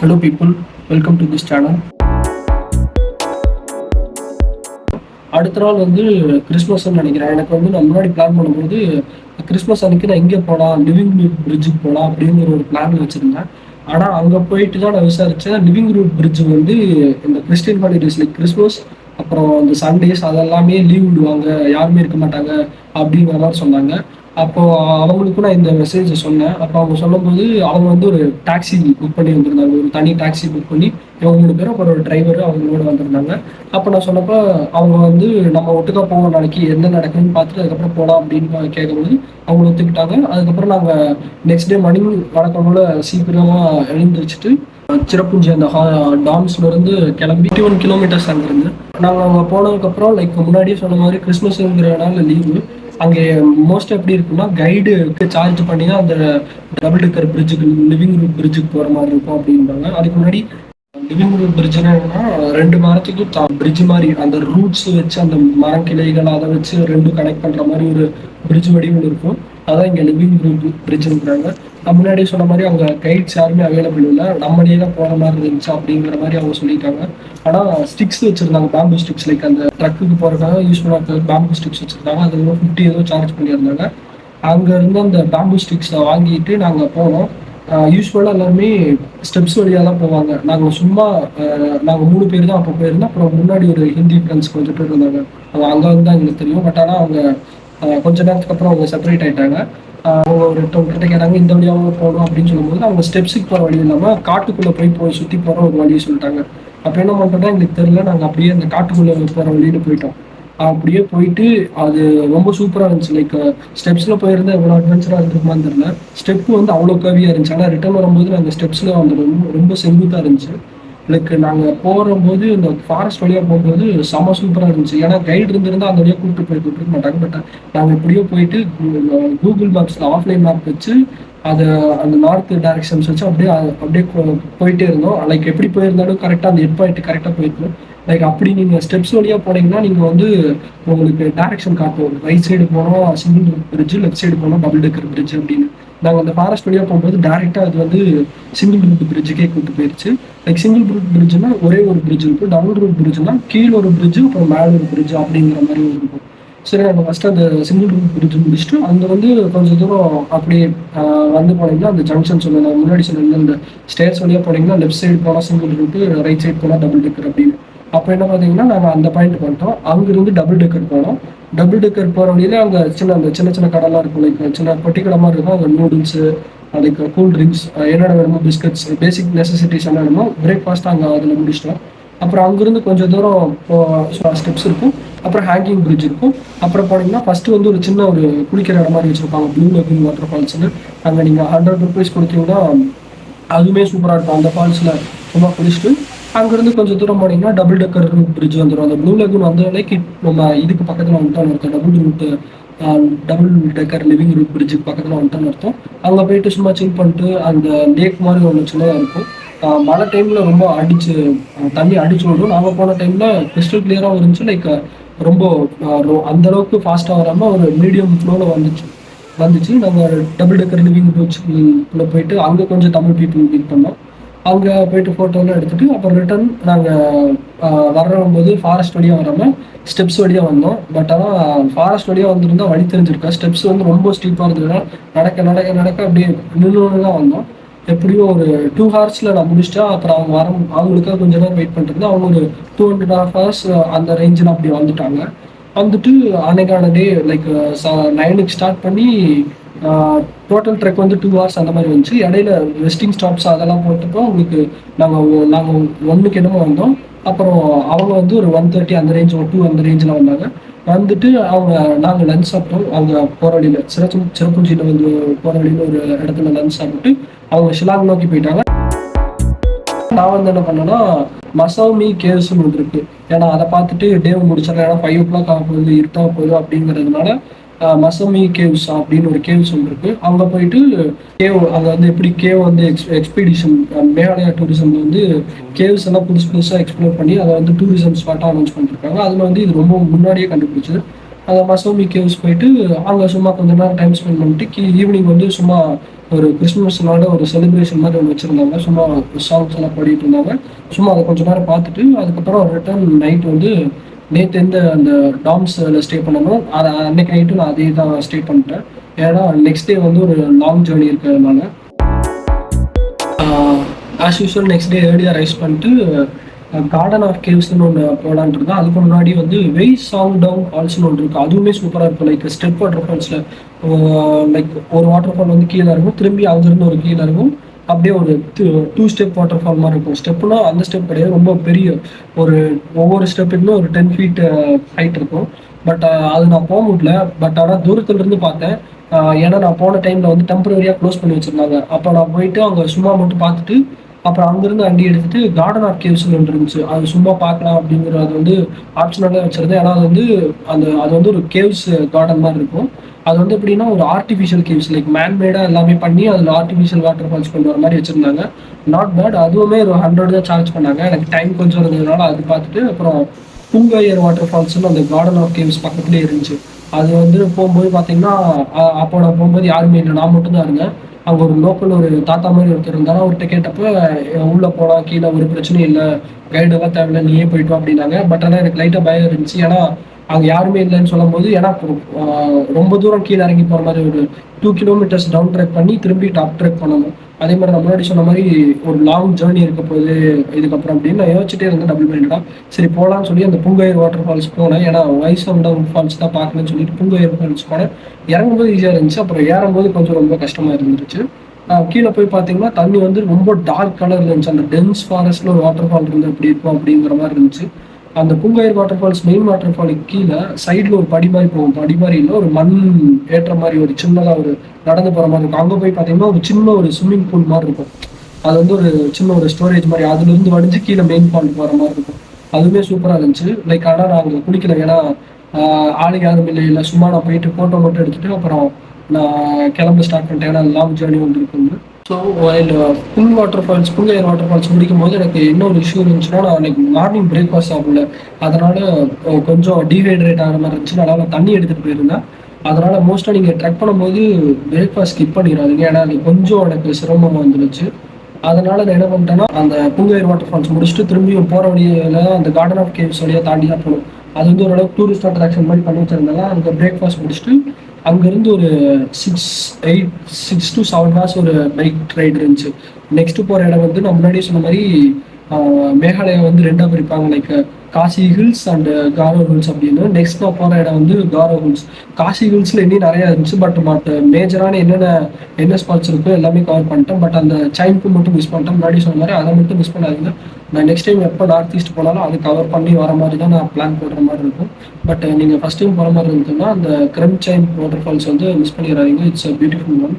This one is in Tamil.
Hello people, welcome to this channel. அடுத்த நாள் வந்து கிறிஸ்மஸ்ன்னு நினைக்கிறேன். எனக்கு வந்து நான் முன்னாடி பிளான் பண்ணும்போது கிறிஸ்மஸ் அன்னைக்கு நான் எங்கே போகலாம் லிவிங் ரூட் பிரிட்ஜுக்கு போகலாம் அப்படிங்கிற ஒரு பிளான் வச்சுருந்தேன். ஆனால் அங்கே போயிட்டு தான் நான் விசாரித்தேன் லிவிங் ரூட் பிரிட்ஜ் வந்து இந்த கிறிஸ்டின் ஹாலிடேஸ் லைக் கிறிஸ்மஸ் அப்புறம் இந்த சண்டேஸ் அதெல்லாமே லீவ் விடுவாங்க யாருமே இருக்க மாட்டாங்க அப்படிங்கிற மாதிரி சொன்னாங்க. அப்போ அவங்களுக்கும் நான் இந்த மெசேஜ் சொன்னேன். அப்போ அவங்க சொல்லும்போது அவங்க வந்து ஒரு டாக்ஸி புக் பண்ணி வந்திருந்தாங்க. ஒரு தனி டாக்ஸி புக் பண்ணி இவங்க மூணு பேரும் அப்புறம் ஒரு டிரைவர் அவங்களோட வந்திருந்தாங்க. அப்போ நான் சொன்னப்போ அவங்க வந்து நம்ம ஒட்டுக்கா போவோம் நாளைக்கு என்ன நடக்குதுன்னு பார்த்துட்டு அதுக்கப்புறம் போகலாம் அப்படின்னு கேட்கும்போது அவங்க ஒத்துக்கிட்டாங்க. அதுக்கப்புறம் நாங்கள் நெக்ஸ்ட் டே மார்னிங் வழக்கம் போல சீக்கிரமாக எழுந்திரிச்சிட்டு சிறப்புஞ்சி அந்த டாம்ஸ்ல இருந்து கிளம்பி ஒன் கிலோமீட்டர்ஸ் அங்கிருந்து. நாங்கள் அங்கே போனதுக்கப்புறம் லைக் முன்னாடியே சொன்ன மாதிரி கிறிஸ்மஸ்ங்கிற நாள் லீவு அங்கே மோஸ்ட் எப்படி இருக்குன்னா கைடுக்கு சார்ஜ் பண்ணி அந்த டபுள் டெக்கர் பிரிட்ஜுக்கு லிவிங் ரூட் பிரிட்ஜுக்கு போகிற மாதிரி இருக்கும் அப்படின்றாங்க அதுக்கு முன்னாடி லிவிங் ரூட் பிரிட்ஜ்னா என்னன்னா ரெண்டு மரத்துக்கும் பிரிட்ஜ் மாதிரி அந்த ரூட்ஸ் வச்சு அந்த மரம் கிளைகள் அதை வச்சு ரெண்டும் கனெக்ட் பண்ணுற மாதிரி ஒரு பிரிட்ஜ் வடிவில் இருக்கும். அதான் இங்கே லிவிங் ரூட் பிரிச்சுருக்குறாங்க நான் முன்னாடியே சொன்ன மாதிரி அவங்க கைட்ஸ் யாருமே அவைலபிள் இல்லை. நம்மளே தான் போகிற மாதிரி இருந்துச்சு அப்படிங்கிற மாதிரி அவங்க சொல்லிட்டாங்க. ஆனால் ஸ்டிக்ஸ் வச்சுருந்தாங்க பேம்பு ஸ்டிக்ஸ் லைக் அந்த ட்ரக்குக்கு போகிறதுக்காக யூஸ் பண்ண பேம்பு ஸ்டிக்ஸ் வச்சுருந்தாங்க. அது ஒரு ஃபிஃப்டி ஏதோ சார்ஜ் பண்ணியிருந்தாங்க. அங்கேருந்து அந்த பேம்பு ஸ்டிக்ஸை வாங்கிட்டு நாங்கள் போனோம். யூஸ்வலாக எல்லாருமே ஸ்டெப்ஸ் வழியாக தான் போவாங்க. நாங்கள் சும்மா நாங்கள் மூணு பேர் தான் அப்போ போயிருந்தோம். அப்புறம் முன்னாடி ஒரு ஹிந்தி ஃப்ரெண்ட்ஸ் கொஞ்சம் பேர் இருந்தாங்க. அவங்க அங்கே வந்து தான் எங்களுக்கு தெரியும். பட் ஆனால் அவங்க கொஞ்ச நேரத்துக்கு அப்புறம் அவங்க செப்பரேட் ஆயிட்டாங்க. அவங்க ஒரு கிட்ட கேட்டாங்க இந்த வழியாக போகணும் அப்படின்னு சொல்லும்போது அவங்க ஸ்டெப்ஸுக்கு போகிற வழி இல்லாமல் காட்டுக்குள்ளே போய் போய் சுற்றி போகிற ஒரு வழியை சொல்லிட்டாங்க. அப்போ என்ன பண்ணுறோம்னா எங்களுக்கு தெரியல நாங்கள் அப்படியே அந்த காட்டுக்குள்ளே போகிற வழின்னு போயிட்டோம். அப்படியே போயிட்டு அது ரொம்ப சூப்பராக இருந்துச்சு. லைக் ஸ்டெப்ஸில் போயிருந்தா எவ்வளோ அட்வென்ச்சராக இருந்திருக்குமான்னு தெரியல. ஸ்டெப்பு வந்து அவ்வளோ கவியாக இருந்துச்சு. ஆனால் ரிட்டர்ன் வரும்போது நாங்கள் ஸ்டெப்ஸில் வந்து ரொம்ப ரொம்ப செங்குத்தாக இருந்துச்சு. எனக்கு நாங்கள் போகும்போது இந்த ஃபாரஸ்ட் வழியாக போகும்போது செம சூப்பராக இருந்துச்சு. ஏன்னா கைடு இருந்திருந்தால் அந்த வழியாக கூப்பிட்டு போய் கூப்பிட்டு மாட்டாங்க. பட் நாங்கள் எப்படியோ போயிட்டு கூகுள் மேப்ஸில் ஆஃப்லைன் மேப் வச்சு அதை அந்த நார்த் டைரக்ஷன்ஸ் வச்சு அப்படியே அப்படியே போயிட்டே இருந்தோம். லைக் எப்படி போயிருந்தாலும் கரெக்டாக அந்த ஹெட் பாயிண்ட் கரெக்டாக போயிருக்கோம். லைக் அப்படி நீங்கள் ஸ்டெப்ஸ் வழியாக போனீங்கன்னா நீங்கள் வந்து உங்களுக்கு டேரக்ஷன் காட்டும். ரைட் சைடு போனோம் சிங்கிள் பிரிட்ஜ் லெஃப்ட் சைடு போனோம் டபுள் டெக்கர் பிரிட்ஜ் அப்படின்னு. நாங்கள் அந்த ஃபாரஸ்ட் வழியாக போகும்போது டேரெக்டாக அது வந்து சிங்கிள் ரூட் பிரிட்ஜுக்கே கூட்டு போயிருச்சு. லைக் சிங்கிள் ரூட் பிரிட்ஜ்னா ஒரே ஒரு பிரிட்ஜ் இருக்கும். டபுள் ரூட் பிரிட்ஜ்னா கீழே ஒரு பிரிட்ஜ் அப்புறம் மேலே ஒரு பிரிட்ஜ் அப்படிங்கிற மாதிரி ஒரு இருக்கும். சரி நாங்கள் ஃபஸ்ட்டு அந்த சிங்கிள் ரூட் பிரிட்ஜ் முடிச்சுட்டு அங்கே வந்து கொஞ்சம் தூரம் அப்படியே வந்து போனீங்கன்னா அந்த ஜங்ஷன் சொன்னேன் முன்னாடி சொன்னேன் அந்த ஸ்டேர்ஸ் வழியாக போனீங்கன்னா லெஃப்ட் சைடு போனால் சிங்கிள் ரூட்டு ரைட் சைடு போனால் டபுள் டெக்கர் அப்படின்னு. அப்போ என்ன பார்த்தீங்கன்னா நாங்கள் அந்த பாயிண்ட் பண்ணிட்டோம். அங்கேருந்து டபுள் டெக்கர் போனோம். டபுள் டெக்கர் போகிற வழியிலே அங்கே சின்ன அந்த சின்ன சின்ன கடைலாம் இருக்கும். லைக் சின்ன பொட்டி கடை மாதிரி இருக்கும். அங்கே நூடுல்ஸு அதுக்கு கூல் ட்ரிங்க்ஸ் என்னென்ன வேணுமோ பிஸ்கட்ஸ் பேசிக் நெசசிட்டிஸ் என்ன வேணுமோ பிரேக்ஃபாஸ்ட் அங்கே அதில் முடிச்சிட்டோம். அப்புறம் அங்கேருந்து கொஞ்சம் தூரம் ஸ்டெப்ஸ் இருக்கும். அப்புறம் ஹேங்கிங் பிரிட்ஜ் இருக்கும். அப்புறம் போனீங்கன்னா ஃபஸ்ட்டு வந்து ஒரு சின்ன ஒரு குளிக்கிற இடம் மாதிரி வச்சுருப்பாங்க. ப்ளூ லெகுன் வாட்டர் ஃபால்ஸ்னு அங்கே நீங்கள் ஹண்ட்ரட் ருபீஸ் கொடுத்தீங்கன்னா அதுவுமே சூப்பராக இருக்கும். அந்த ஃபால்ஸில் சும்மா குளிச்சுட்டு அங்கேருந்து கொஞ்சம் தூரம் போனீங்கன்னா டபுள் டெக்கர் ரூட் பிரிட்ஜ் வந்துடும் அந்த ப்ளூ லெகுன் வந்தாலே கிட் நம்ம இதுக்கு பக்கத்தில் வந்துட்டோம்னு அர்த்தம். Double route double decker living root பிரிட்ஜுக்கு பக்கத்தில் வந்துட்டோம்னு அர்த்தம். அங்கே போயிட்டு சும்மா சில் பண்ணிட்டு அந்த லேக் மாதிரி ஒன்று சின்னதாக இருக்கும். மழை டைமில் ரொம்ப அடிச்சு தண்ணி அடிச்சு விடும். நாங்கள் போன டைமில் கிறிஸ்டல் கிளியராகவும் இருந்துச்சு. லைக் ரொம்ப அந்த அளவுக்கு ஃபாஸ்ட்டாக வராமல் ஒரு மீடியம் ஃப்ளோவில் வந்துச்சு. வந்துச்சு. நாங்கள் டபுள் டெக்கர் லிவிங் பீச்சுக்குள்ளே போயிட்டு அங்கே கொஞ்சம் தமிழ் பீப்புள் மீட் பண்ணோம். அங்கே போயிட்டு ஃபோட்டோலாம் எடுத்துகிட்டு அப்புறம் ரிட்டர்ன் நாங்கள் வர்றம்போது ஃபாரஸ்ட் வழியாக வராமல் ஸ்டெப்ஸ் வழியாக வந்தோம். பட் ஆனால் ஃபாரஸ்ட் வழியாக வந்திருந்தா வழி தெரிஞ்சிருக்கா ஸ்டெப்ஸ் வந்து ரொம்ப ஸ்டீப்பாக இருந்ததுன்னா நடக்க நடக்க நடக்க அப்படியே நின்று தான் வந்தோம். எப்படியும் ஒரு டூ ஹவர்ஸில் நான் முடிச்சிட்டேன். அப்புறம் அவங்க வர அவங்களுக்காக கொஞ்ச நேரம் வெயிட் பண்ணிட்டு அவங்க ஒரு டூ ஹண்ட்ரட் ஹாஃப் ஹவர்ஸ் அந்த ரேஞ்சில் அப்படி வந்துட்டாங்க. வந்துட்டு அன்னைக்கான டே லைக் நைனுக்கு ஸ்டார்ட் பண்ணி டோட்டல் ட்ரெக் வந்து டூ ஹவர்ஸ் அந்த மாதிரி வந்துச்சு. இடையில ரெஸ்டிங் ஸ்டாப்ஸ் அதெல்லாம் போட்டப்போ உங்களுக்கு நாங்கள் நாங்கள் ஒன்றுக்கு என்னமோ வந்தோம். அப்புறம் அவங்க வந்து ஒரு ஒன் தேர்ட்டி அந்த ரேஞ்ச் ஒரு டூ அந்த ரேஞ்சில் வந்தாங்க. வந்துட்டு அவங்க நாங்கள் லஞ்ச் சாப்பிட்டோம். அவங்க போகிற வழியில் சிறப்பு சிறப்புஞ்சியில் வந்து போகிற வழியில் ஒரு இடத்துல லஞ்ச் சாப்பிட்டு அவங்க ஷிலாங் நோக்கி போயிட்டாங்க. நான் வந்து என்ன பண்ணேன்னா மசௌமி கேவ்ஸ்னு ஒன்று இருக்கு. ஏன்னா அதை பார்த்துட்டு டேவ் முடிச்சிடலாம் ஏன்னா ஃபைவ் ஓ கிளாக் ஆக போகுது இருட்டாக போகுது அப்படிங்கிறதுனால மசமி கேவ்ஸ் அப்படின்னு ஒரு கேவ்ஸ் ஒன்று இருக்கு. அங்கே போயிட்டு கேவ் அங்கே வந்து எப்படி கேவ் வந்து எக்ஸ் எக்ஸ்பீடிஷன் மேகாலயா டூரிசம்ல வந்து கேவ்ஸ் எல்லாம் புதுசு புதுசாக எக்ஸ்ப்ளோர் பண்ணி அதை வந்து டூரிசம் ஸ்பாட்டாக அனௌன்ஸ் பண்ணிருக்காங்க. அதில் வந்து இது ரொம்ப முன்னாடியே கண்டுபிடிச்சது. அந்த மசோமி கேவ்ஸ் போயிட்டு அங்கே சும்மா கொஞ்ச நேரம் டைம் ஸ்பெண்ட் பண்ணிட்டு ஈவினிங் வந்து சும்மா ஒரு கிறிஸ்மஸ்னால ஒரு செலிப்ரேஷன் மாதிரி ஒன்று வச்சுருந்தாங்க. சும்மா சாங்ஸ் எல்லாம் பாடிட்டு இருந்தாங்க. சும்மா அதை கொஞ்ச நேரம் பார்த்துட்டு அதுக்கப்புறம் ரிட்டர்ன் நைட் வந்து நேற்று இந்த அந்த டாம்ஸில் ஸ்டே பண்ணணும் அதை அன்னைக்கு நைட்டு நான் அதே தான் ஸ்டே பண்ணிட்டேன். ஏன்னா நெக்ஸ்ட் டே வந்து ஒரு லாங் ஜேர்னி இருக்கிறதுனால. ஆஸ் யூஸ்வல் நெக்ஸ்ட் டே ஏர்லியாக ரைஸ் பண்ணிட்டு கார்டன் ஆஃப் கேவ்ஸ்னு ஒன்று போகலான் இருக்கோம் அதுக்கு முன்னாடி வந்து வெய் சாங் டவுன் ஃபால்ஸ்னு ஒன்று இருக்குது அதுவுமே சூப்பராக இருக்கும். லைக் ஸ்டெப் வாட்டர் ஃபால்ஸில் லைக் ஒரு வாட்டர் ஃபால் வந்து கீழே இருக்கும் திரும்பி அங்கேருந்து ஒரு கீழே இருக்கும் அப்படியே ஒரு டூ ஸ்டெப் வாட்டர் ஃபால் மாதிரி இருக்கும். ஸ்டெப்னா அந்த ஸ்டெப் கிடையாது. ரொம்ப பெரிய ஒரு ஒவ்வொரு ஸ்டெப்புக்குமே ஒரு டென் ஃபீட் ஹைட் இருக்கும். பட் uh, அது நான் போக முடியல. பட் ஆனால் தூரத்துல இருந்து பார்த்தேன் uh, ஏன்னா நான் போன டைம்ல வந்து டெம்பரரியாக க்ளோஸ் பண்ணி வச்சிருந்தாங்க. அப்போ நான் போயிட்டு அங்கே சும்மா மட்டும் பார்த்துட்டு அப்புறம் அங்கிருந்து வண்டி எடுத்துட்டு கார்டன் ஆஃப் கேவ்ஸ் ஒன்று இருந்துச்சு. அது சும்மா பார்க்கலாம் அப்படிங்கிற அது வந்து ஆப்ஷனலாக வச்சுருந்தேன். ஏன்னா அது வந்து அந்த அது வந்து ஒரு கேவ்ஸ் கார்டன் மாதிரி இருக்கும். அது வந்து எப்படின்னா ஒரு ஆர்டிஃபிஷியல் கேவ்ஸ் லைக் மேன்மேடாக எல்லாமே பண்ணி அதில் ஆர்டிஃபிஷியல் வாட்டர் ஃபால்ஸ் கொண்டு வர மாதிரி வச்சிருந்தாங்க. நாட் பேட் அதுவுமே ஒரு ஹண்ட்ரட் தான் சார்ஜ் பண்ணாங்க. எனக்கு டைம் கொஞ்சம் இருந்ததுனால அது பார்த்துட்டு அப்புறம் பூங்காயர் வாட்டர் ஃபால்ஸ்னு அந்த கார்டன் ஆஃப் கேவ்ஸ் பக்கத்துலேயே இருந்துச்சு. அது வந்து போகும்போது பார்த்தீங்கன்னா அப்போ நான் போகும்போது யாருமே இல்லை. நான் மட்டும்தான் இருந்தேன். அங்கே ஒரு லோக்கல் ஒரு தாத்தா மாதிரி ஒருத்தர் இருந்தாலும் அவர்கிட்ட கேட்டப்ப உள்ளே உள்ள போகலாம் கீழே ஒரு பிரச்சனையும் இல்லை. கைடெல்லாம் தேவையில்ல. நீயே போயிட்டோம் அப்படின்னாங்க. பட் ஆனால் எனக்கு லைட்டாக பயம் இருந்துச்சு. ஏன்னா அங்கே யாருமே இல்லைன்னு சொல்லும்போது ஏன்னா ரொம்ப தூரம் கீழே இறங்கி போகிற மாதிரி ஒரு டூ கிலோமீட்டர்ஸ் டவுன் ட்ரெக் பண்ணி திரும்பி டாப் ட்ரெக் பண்ணணும். அதே மாதிரி நான் முன்னாடி சொன்ன மாதிரி ஒரு லாங் ஜேர்னி இருக்க போகுது இதுக்கப்புறம் அப்படின்னு நான் யோசிச்சுட்டே இருந்தேன் டபுள் மைண்டடாக சரி போகலான்னு சொல்லி அந்த பூங்கையர் வாட்டர் ஃபால்ஸ் போனேன். ஏன்னா வைஸ் டவுன் ஃபால்ஸ் தான் பார்க்கணும்னு சொல்லிட்டு பூங்கையர் ஃபால்ஸ் போனேன். இறங்கும்போது ஈஸியாக இருந்துச்சு. அப்புறம் ஏறும்போது கொஞ்சம் ரொம்ப கஷ்டமாக இருந்துச்சு கீழே போய் பார்த்தீங்கன்னா தண்ணி வந்து ரொம்ப டார்க் கலர் இருந்துச்சு. அந்த டென்ஸ் ஃபாரஸ்ட்ல ஒரு வாட்டர் ஃபால் இருந்து அப்படி இருக்கும் அப்படிங்கிற மாதிரி இருந்துச்சு. அந்த பூங்காயர் வாட்டர் ஃபால்ஸ் மெயின் வாட்டர் ஃபாலுக்கு கீழே சைடில் ஒரு படி மாதிரி போகும். படி மாதிரி இல்லை ஒரு மண் ஏற்ற மாதிரி ஒரு சின்னதாக ஒரு நடந்து போகிற மாதிரி இருக்கும். அங்கே போய் பார்த்தீங்கன்னா ஒரு சின்ன ஒரு ஸ்விம்மிங் பூல் மாதிரி இருக்கும். அது வந்து ஒரு சின்ன ஒரு ஸ்டோரேஜ் மாதிரி அதுலேருந்து வடிஞ்சு கீழே மெயின் ஃபால் போகிற மாதிரி இருக்கும். அதுவுமே சூப்பராக இருந்துச்சு. லைக் ஆனால் நான் அங்கே குளிக்கல. ஏன்னா ஆளுங்க யாரும் இல்லை. இல்லை சும்மா நான் போயிட்டு ஃபோட்டோ மட்டும் எடுத்துகிட்டு அப்புறம் நான் கிளம்ப ஸ்டார்ட் பண்ணிட்டேன். ஏன்னா லாங் ஜேர்னி ஒன்று இருக்குன்னு ஸோ வயல் புல் வாட்டர் ஃபால்ஸ் புங்கையர் வாட்டர் ஃபால்ஸ் குடிக்கும் போது எனக்கு என்ன ஒரு இஷ்யூ இருந்துச்சுன்னா நான் அன்னைக்கு மார்னிங் பிரேக்ஃபாஸ்ட் சாப்பிடல. அதனால கொஞ்சம் டீஹைட்ரேட் ஆகிற மாதிரி இருந்துச்சு. அதனால் நான் தண்ணி எடுத்துகிட்டு போயிருந்தேன். அதனால மோஸ்ட்டாக நீங்கள் ட்ரெக் பண்ணும்போது பிரேக்ஃபாஸ்ட் ஸ்கிப் பண்ணிடாதீங்க. ஏன்னா அது கொஞ்சம் எனக்கு சிரமமாக வந்துருச்சு அதனால நான் என்ன பண்ணிட்டேன்னா அந்த புங்கையர் வாட்டர் ஃபால்ஸ் முடிச்சுட்டு திரும்பியும் போகிற வழியில் அந்த கார்டன் ஆஃப் கேவ்ஸ் வழியாக தாண்டி தான் போகணும் அது வந்து ஓரளவுக்கு டூரிஸ்ட் அட்ராக்ஷன் மாதிரி பண்ணி வச்சிருந்தாலும் அங்கே பிரேக்ஃபாஸ்ட் முடிச்சுட்டு அங்கேருந்து ஒரு six eight six to seven hours ஒரு பைக் ரைடு இருந்துச்சு. நெக்ஸ்ட்டு போகிற இடம் வந்து நான் முன்னாடியே சொன்ன மாதிரி மேகாலயா வந்து ரெண்டாக பிரிப்பாங்க. Like Khasi hills and Garo hills அப்படின்னு நெக்ஸ்ட் நான் போகிற இடம் வந்து காரோ ஹில்ஸ் காசி ஹில்ஸில் இன்னும் நிறையா இருந்துச்சு பட் பட் மேஜரான என்னென்ன என்ன ஸ்பாட்ஸ் இருக்கோ எல்லாமே கவர் பண்ணிட்டேன். பட் அந்த சைன்க்கு மட்டும் மிஸ் பண்ணிட்டேன். முன்னாடி சொன்ன மாதிரி அதை மட்டும் மிஸ் பண்ணாதீங்க. நான் நெக்ஸ்ட் டைம் எப்போ நார்த் ஈஸ்ட் போனாலும் அது கவர் பண்ணி வர மாதிரி தான் நான் பிளான் போடுற மாதிரி இருக்கும். பட் நீங்கள் ஃபஸ்ட் டைம் போகிற மாதிரி இருந்ததுன்னா அந்த கிரம் சைன் வாட்டர் ஃபால்ஸ் வந்து மிஸ் பண்ணிடுறாங்க இட்ஸ் அ பியூட்டிஃபுல் ஒன்